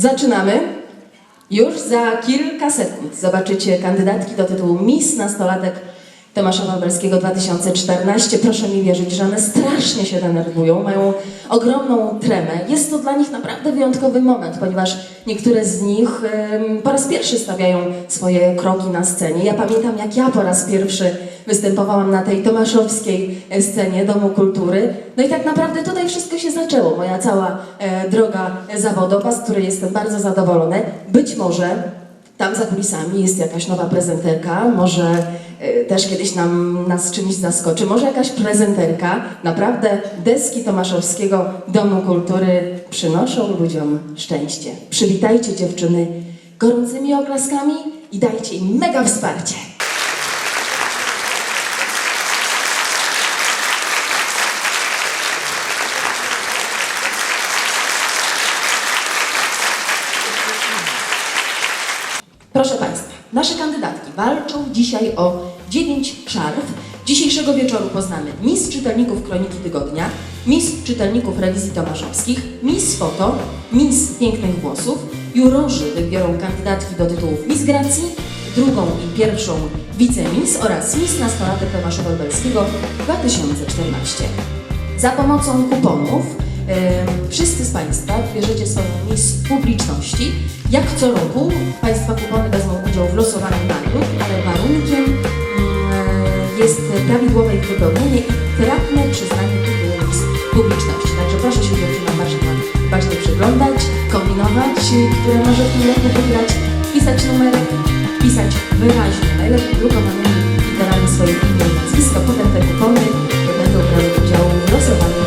Zaczynamy. Już za kilka sekund zobaczycie kandydatki do tytułu Miss Nastolatek Tomasza Wawelskiego 2014. Proszę mi wierzyć, że one strasznie się denerwują, mają ogromną tremę. Jest to dla nich naprawdę wyjątkowy moment, ponieważ niektóre z nich em, po raz pierwszy stawiają swoje kroki na scenie. Ja pamiętam, jak ja po raz pierwszy występowałam na tej tomaszowskiej e, scenie Domu Kultury. No i tak naprawdę tutaj wszystko się zaczęło. Moja cała e, droga zawodowa, z której jestem bardzo zadowolona. Być może tam za kulisami jest jakaś nowa prezenterka, może e, też kiedyś nam nas czymś zaskoczy, może jakaś prezenterka. Naprawdę deski Tomaszowskiego Domu Kultury przynoszą ludziom szczęście. Przywitajcie dziewczyny gorącymi oklaskami i dajcie im mega wsparcie. Proszę Państwa, nasze kandydatki walczą dzisiaj o 9 szarf. Dzisiejszego wieczoru poznamy Miss Czytelników Kroniki Tygodnia, Miss Czytelników Rewizji Tomaszowskich, Miss Foto, Miss Pięknych Włosów. Jurorzy wybiorą kandydatki do tytułów Miss Gracji, drugą i pierwszą wicemiss oraz Miss Nastolatek Tomasza Wawelskiego 2014. Za pomocą kuponów wszyscy z Państwa bierzecie swoją miss publiczności. Jak co roku Państwa kupony wezmą udział w losowaniu nagród, ale warunkiem mm, jest prawidłowe ich wypełnienie i trafne przyznanie tytułu miss publiczności. Także proszę się dziewczynom Warszawa bacznie przyglądać, kombinować, które może w tym roku wygrać, pisać numery, pisać wyraźnie, najlepiej drukowanymi literami swoje imię i nazwisko. Potem te kupony będą brały udział w losowaniu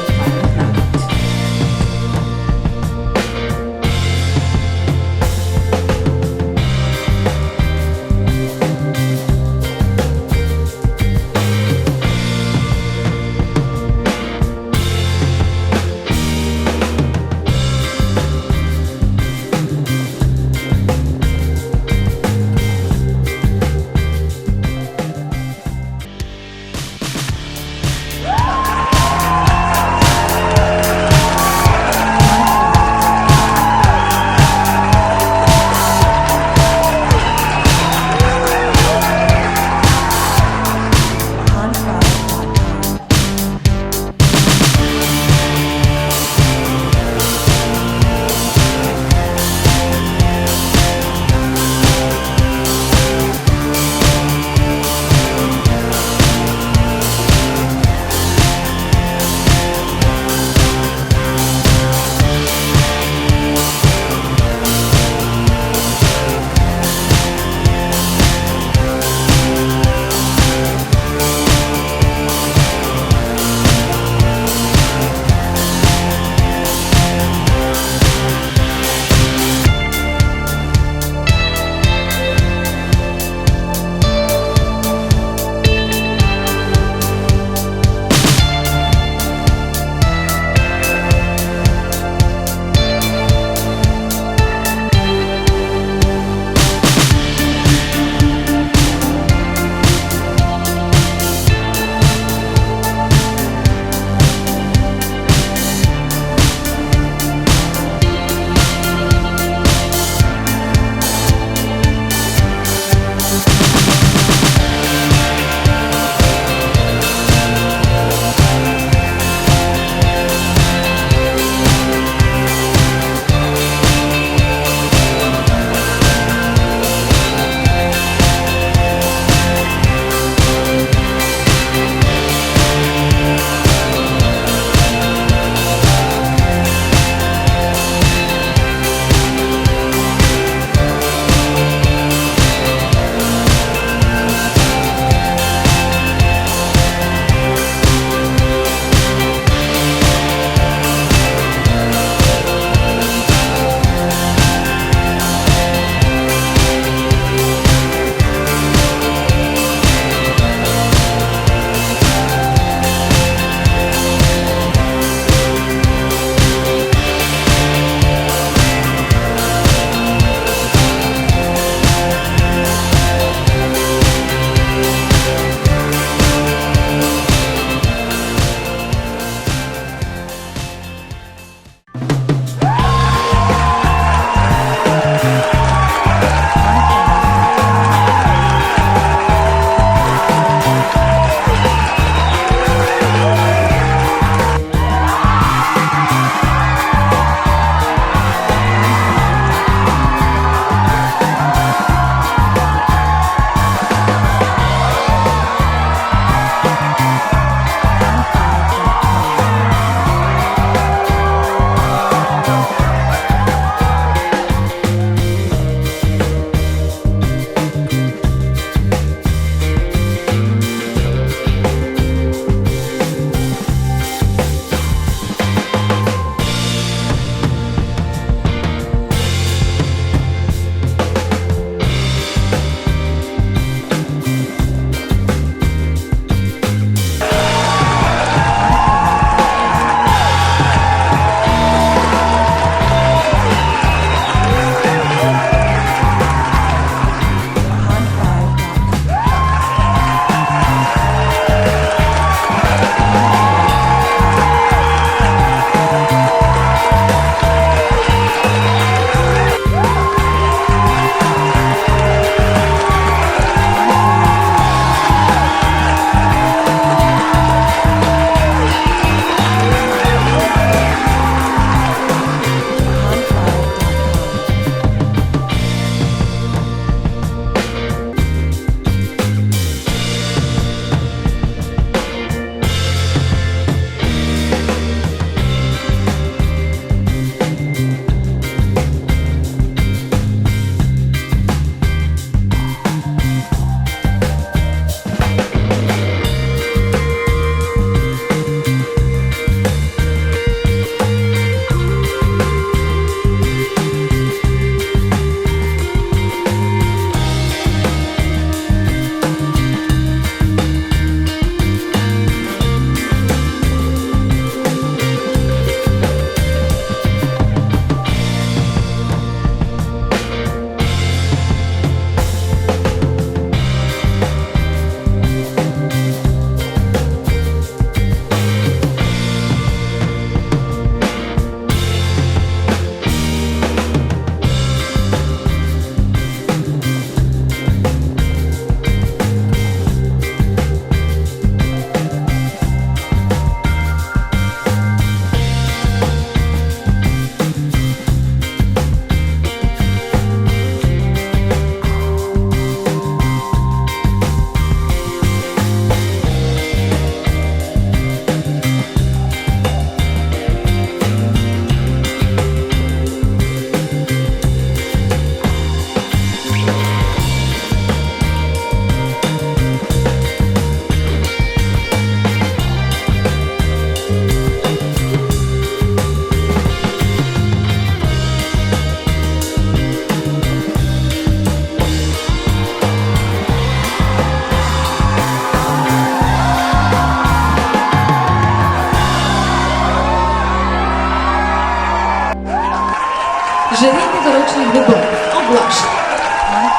Jury tegorocznych wyborów ogłasza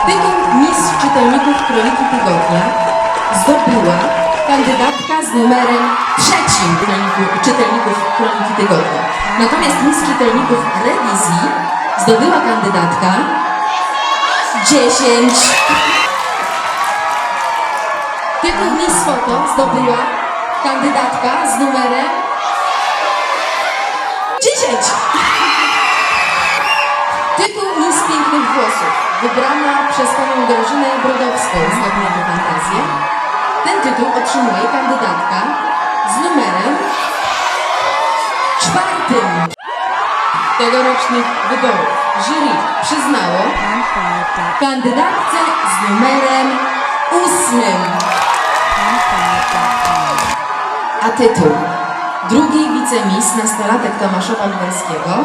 tytuł Miss Czytelników Kroniki Tygodnia zdobyła kandydatka z numerem trzecim czytelników Kroniki Tygodnia. Natomiast Miss Czytelników Rewizji zdobyła kandydatka 10. Tytuł Miss Foto zdobyła kandydatka z numerem 10. Tytuł Miss Pięknych Włosów, wybrana przez panią Grażynę Brodowską z Nowego Fantazję. Ten tytuł otrzymuje kandydatka z numerem czwartym tegorocznych wyborów. Jury przyznało kandydatce z numerem ósmym. A tytuł drugiej wicemis nastolatek Tomaszowa Lubelskiego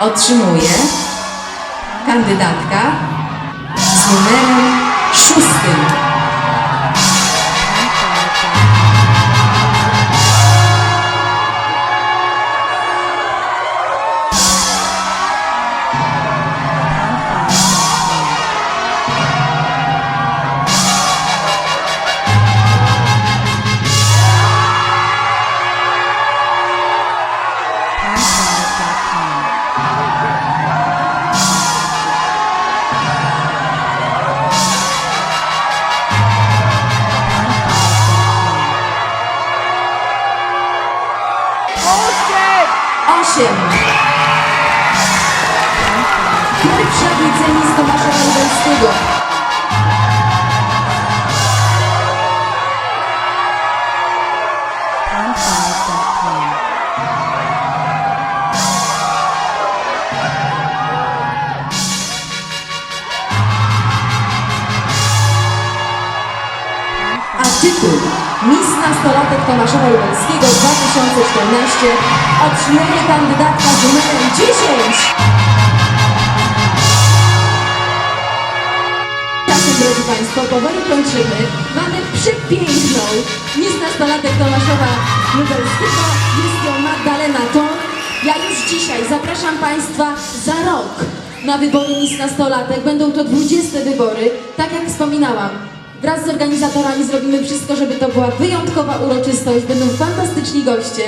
otrzymuje kandydatka z numerem szóstym. Pierwsza wicemis Tomasza Lubelskiego. A tytuł Miss Nastolatek Tomaszowa Lubelskiego 2014 otrzymuje kandydatka z numerem 10. drodzy Państwo, powoli kończymy. Mamy przepiękną Miss Nastolatek Tomaszowa Lubelskiego. Jest ją Magdalena Ton. Ja już dzisiaj zapraszam Państwa za rok na wybory Miss Nastolatek. Będą to 20 wybory. Tak jak wspominałam, wraz z organizatorami zrobimy wszystko, żeby to była wyjątkowa uroczystość. Będą fantastyczni goście.